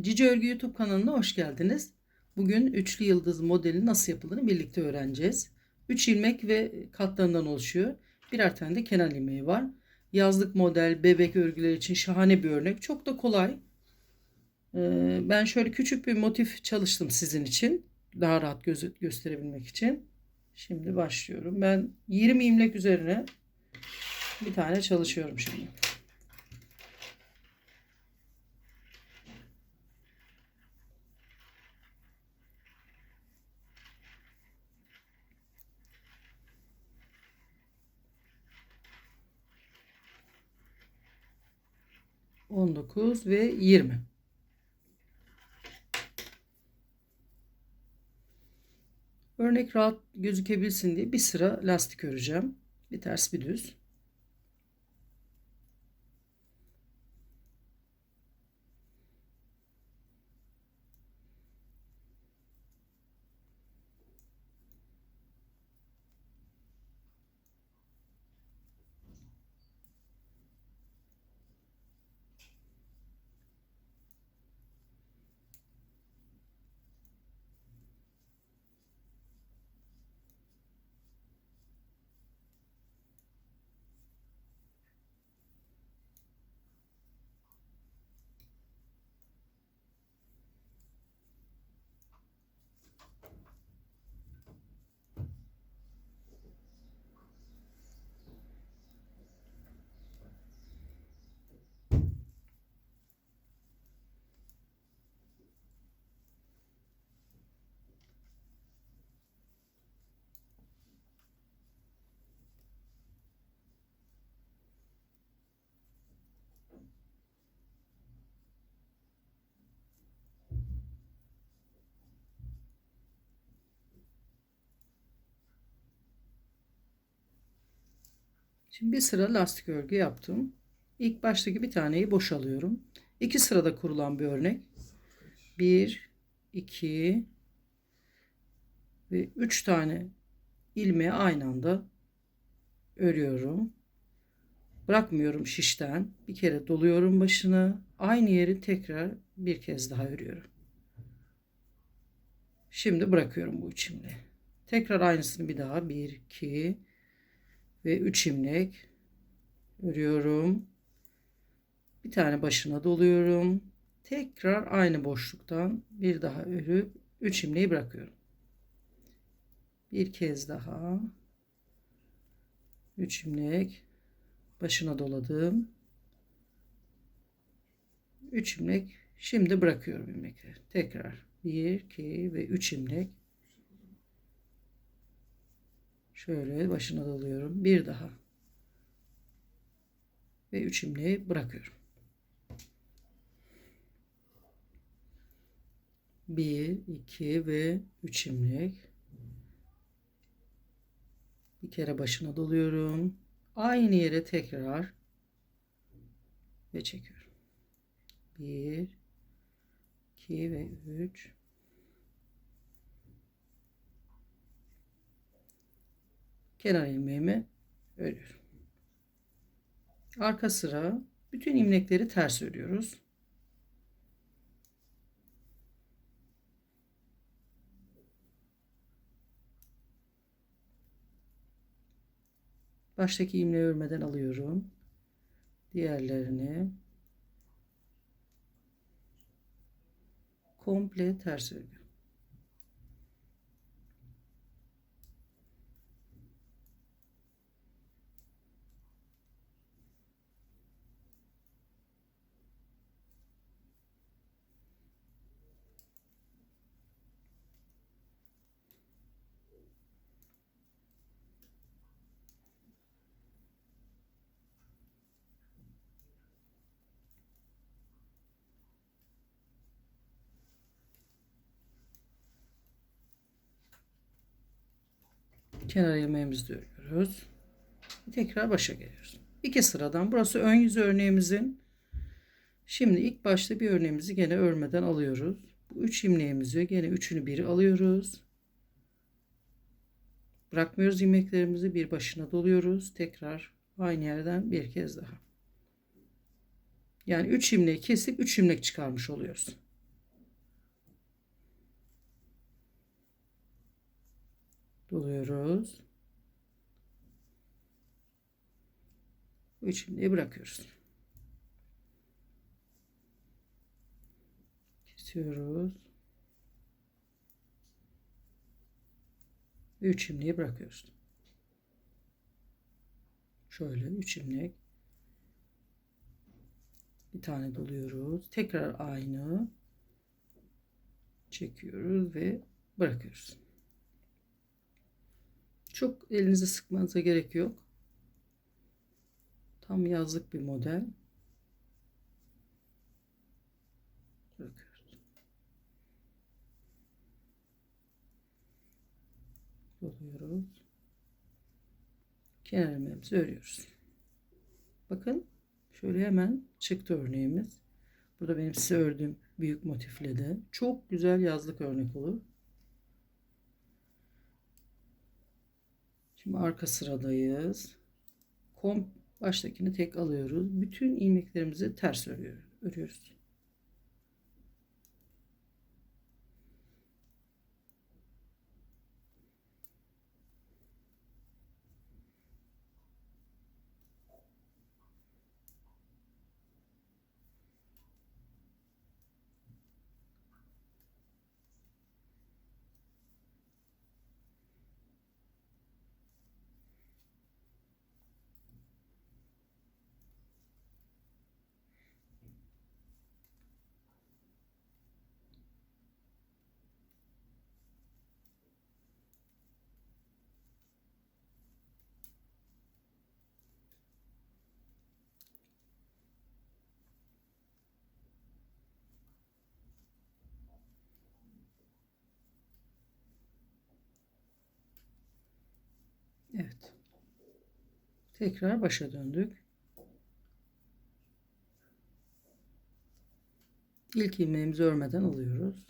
Cici Örgü YouTube kanalına hoş geldiniz. Bugün üçlü yıldız modeli nasıl yapıldığını birlikte öğreneceğiz. 3 ilmek ve katlarından oluşuyor. Birer tane de kenar ilmeği var. Yazlık model, bebek örgüler için şahane bir örnek. Çok da kolay. Ben şöyle küçük bir motif çalıştım sizin için. Daha rahat gözü gösterebilmek için. Şimdi başlıyorum. Ben 20 ilmek üzerine bir tane çalışıyorum şimdi. On dokuz ve yirmi. Örnek rahat gözükebilsin diye bir sıra lastik öreceğim. Bir ters bir düz. Şimdi bir sıra lastik örgü yaptım. İlk baştaki bir taneyi boşalıyorum. İki sırada kurulan bir örnek. Bir, iki ve üç tane ilmeği aynı anda örüyorum. Bırakmıyorum şişten. Bir kere doluyorum başını. Aynı yeri tekrar bir kez daha örüyorum. Şimdi bırakıyorum bu ilmeği. Tekrar aynısını bir daha. Bir, iki, ve 3 ilmek örüyorum. Bir tane başına doluyorum. Tekrar aynı boşluktan bir daha örüp 3 ilmeği bırakıyorum. Bir kez daha 3 ilmek başına doladım. 3 ilmek şimdi bırakıyorum ilmekleri. Tekrar 1 2 ve 3 ilmek Şöyle başına dalıyorum. Bir daha. Ve üç ilmeği bırakıyorum. Bir, iki ve üç ilmek. Bir kere başına doluyorum. Aynı yere tekrar ve çekiyorum. Bir, iki ve üç. Kenar ilmeğimi örüyorum. Arka sıra bütün ilmekleri ters örüyoruz. Baştaki ilmeği örmeden alıyorum. Diğerlerini komple ters örüyorum. Kenar ilmeğimizi örüyoruz. Tekrar başa geliyoruz. İki sıradan burası ön yüz örneğimizin. Şimdi ilk başta bir örneğimizi gene örmeden alıyoruz. Bu üç ilmeğimizi gene üçünü biri alıyoruz. Bırakmıyoruz ilmeklerimizi bir başına doluyoruz. Tekrar aynı yerden bir kez daha. Yani 3 ilmeği kesip 3 ilmek çıkarmış oluyoruz. Doluyoruz. 3 ilmeği bırakıyoruz. Kesiyoruz. 3 ilmeği bırakıyoruz. Şöyle 3 ilmek. Bir tane doluyoruz. Tekrar aynı. Çekiyoruz ve bırakıyoruz. Çok elinizi sıkmanıza gerek yok. Tam yazlık bir model. Kenar ilmeğimizi örüyoruz. Bakın şöyle hemen çıktı örneğimiz. Burada benim size ördüğüm büyük motifle de çok güzel yazlık örnek olur. Şimdi arka sıradayız. Kom baştakini tek alıyoruz. Bütün ilmeklerimizi ters örüyor, örüyoruz. Evet. Tekrar başa döndük. İlk ilmeğimizi örmeden alıyoruz.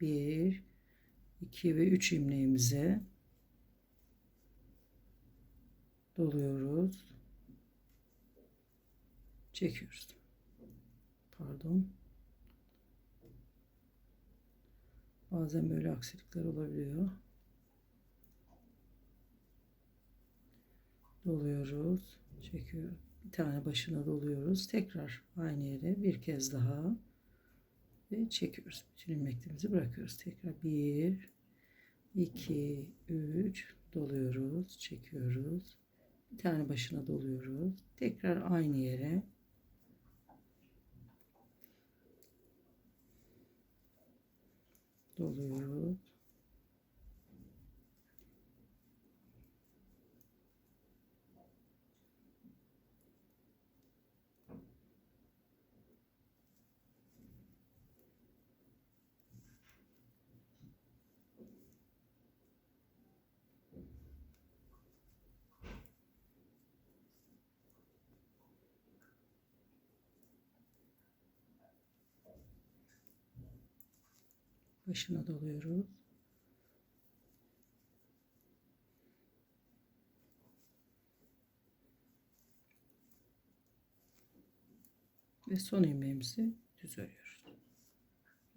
1 2 ve 3 ilmeğimizi doluyoruz. Çekiyoruz. Pardon. Bazen böyle aksilikler olabiliyor. Doluyoruz. Çekiyor. Bir tane başına doluyoruz. Tekrar aynı yere bir kez daha ve çekiyoruz. Bütün ilmeklerimizi bırakıyoruz. Tekrar 1 2 3 doluyoruz, çekiyoruz. Bir tane başına doluyoruz. Tekrar aynı yere doluyoruz. Başına doluyoruz. Ve son ilmeğimizi düz örüyoruz.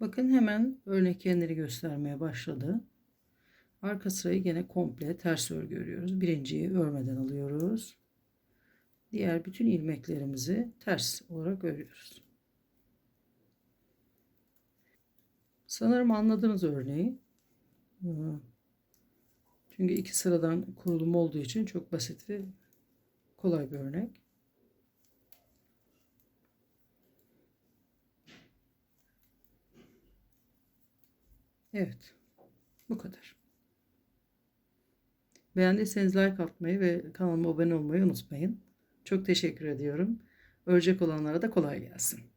Bakın hemen örnek kendini göstermeye başladı. Arka sırayı gene komple ters örgü örüyoruz. Birinciyi örmeden alıyoruz. Diğer bütün ilmeklerimizi ters olarak örüyoruz. Sanırım anladınız örneği. Çünkü iki sıradan kurulum olduğu için çok basit ve kolay bir örnek. Evet. Bu kadar. Beğendiyseniz like atmayı ve kanalıma abone olmayı unutmayın. Çok teşekkür ediyorum. Örecek olanlara da kolay gelsin.